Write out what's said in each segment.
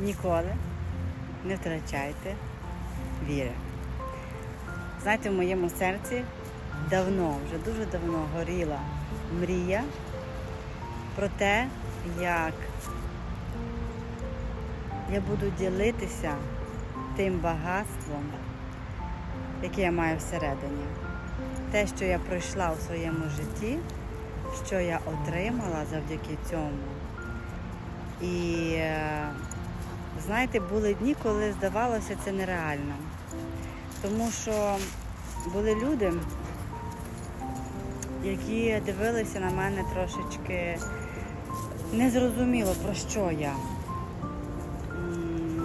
ніколи не втрачайте віри. Знаєте, в моєму серці давно, вже дуже давно горіла мрія про те, як я буду ділитися тим багатством, яке я маю всередині. Те, що я пройшла у своєму житті, що я отримала завдяки цьому. І е, знаєте, були дні, коли здавалося це нереально. Тому що були люди, які дивилися на мене трошечки незрозуміло, про що я.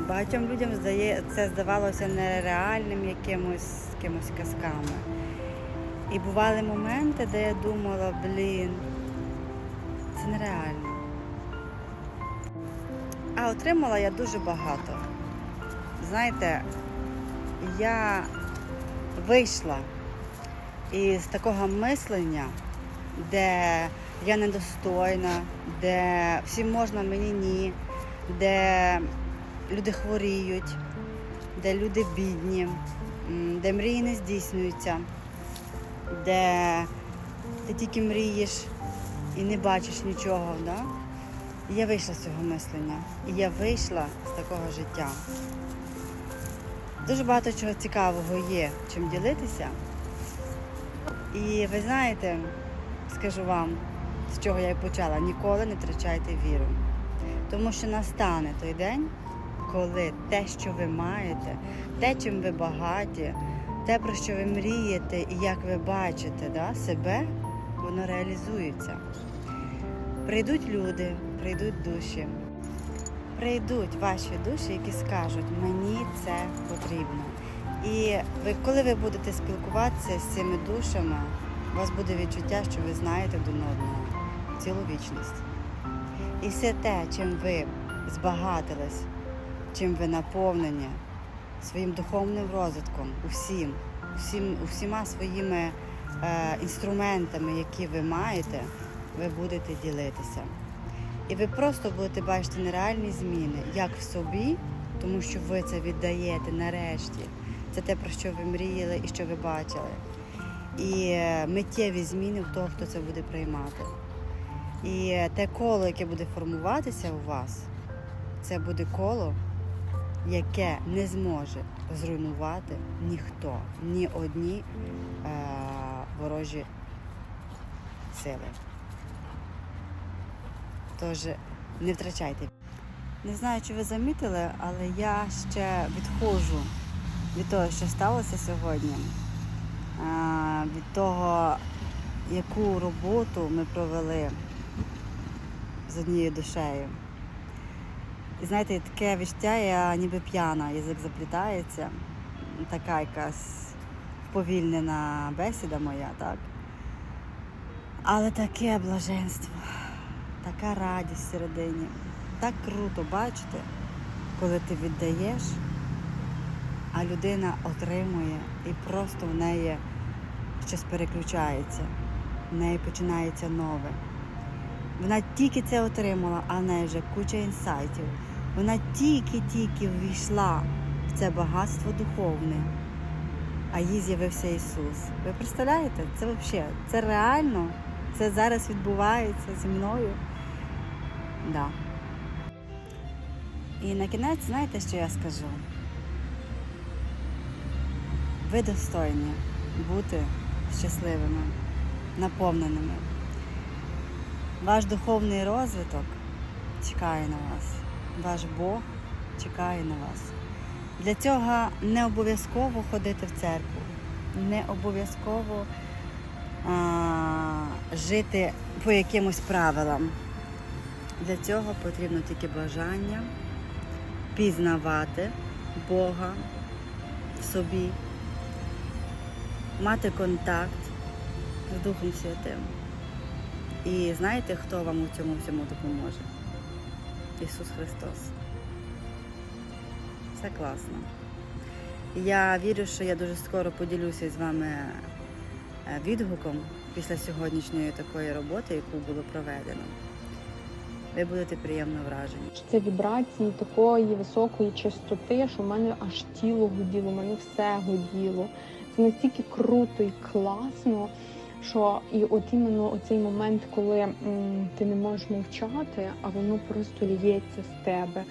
Багатьом людям це здавалося нереальним якимось, якимось казками. І бували моменти, де я думала, блін, це нереально. А отримала я дуже багато. Знаєте, я вийшла із такого мислення, де я недостойна, де всім можна, мені ні, де люди хворіють, де люди бідні, де мрії не здійснюються, де ти тільки мрієш і не бачиш нічого. Да? Я вийшла з цього мислення. І я вийшла з такого життя. Дуже багато чого цікавого є, чим ділитися. І ви знаєте, скажу вам, з чого я і почала, ніколи не втрачайте віру. Тому що настане той день, коли те, що ви маєте, те, чим ви багаті, те, про що ви мрієте і як ви бачите да, себе, воно реалізується. Прийдуть люди, прийдуть душі. Прийдуть ваші душі, які скажуть, мені це потрібно. І ви, коли ви будете спілкуватися з цими душами, у вас буде відчуття, що ви знаєте один одного цілу вічність. І все те, чим ви збагатились, чим ви наповнені своїм духовним розвитком, усім, усім усіма своїми е, інструментами, які ви маєте, ви будете ділитися. І ви просто будете бачити нереальні зміни, як в собі, тому що ви це віддаєте нарешті. Це те, про що ви мріяли і що ви бачили. І е, миттєві зміни в того, хто це буде приймати. І е, те коло, яке буде формуватися у вас, це буде коло, яке не зможе зруйнувати ніхто, ні одні е- ворожі сили. Тож не втрачайте. Не знаю, чи ви замітили, але я ще відходжу від того, що сталося сьогодні, від того, яку роботу ми провели з однією душею. І знаєте, таке відчуття, я ніби п'яна, язик заплітається, така якась повільнена бесіда моя, так? Але таке блаженство, така радість всередині. Так круто бачити, коли ти віддаєш, а людина отримує і просто в неї щось переключається, в неї починається нове. Вона тільки це отримала, а в неї вже куча інсайтів. Вона тільки-тільки ввійшла в це багатство духовне, а їй з'явився Ісус. Ви представляєте? Це взагалі, це реально, це зараз відбувається зі мною. Да. І на кінець, знаєте, що я скажу? Ви достойні бути щасливими, наповненими. Ваш духовний розвиток чекає на вас. Ваш Бог чекає на вас. Для цього не обов'язково ходити в церкву, не обов'язково а, жити по якимось правилам. Для цього потрібно тільки бажання пізнавати Бога в собі, мати контакт з Духом Святим. І знаєте, хто вам у цьому всьому допоможе? Ісус Христос. Це класно. Я вірю, що я дуже скоро поділюся з вами е, відгуком після сьогоднішньої такої роботи, яку було проведено. Ви будете приємно вражені. Це вібрації такої високої частоти, що в мене аж тіло гуділо, в мене все гуділо. Це настільки круто і класно, що і от іменно оцей момент, коли м, ти не можеш мовчати, а воно просто лється з тебе.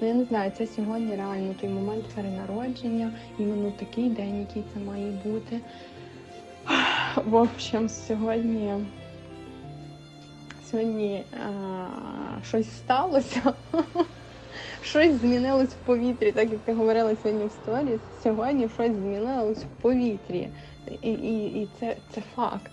Ну я не знаю, це сьогодні реально той момент перенародження, іменно такий день, який це має бути. В общем, сьогодні. Сьогодні а, щось сталося. Щось змінилось в повітрі, так як ти говорила сьогодні в сторіс. Сьогодні щось змінилось в повітрі. І, і, і це, це факт.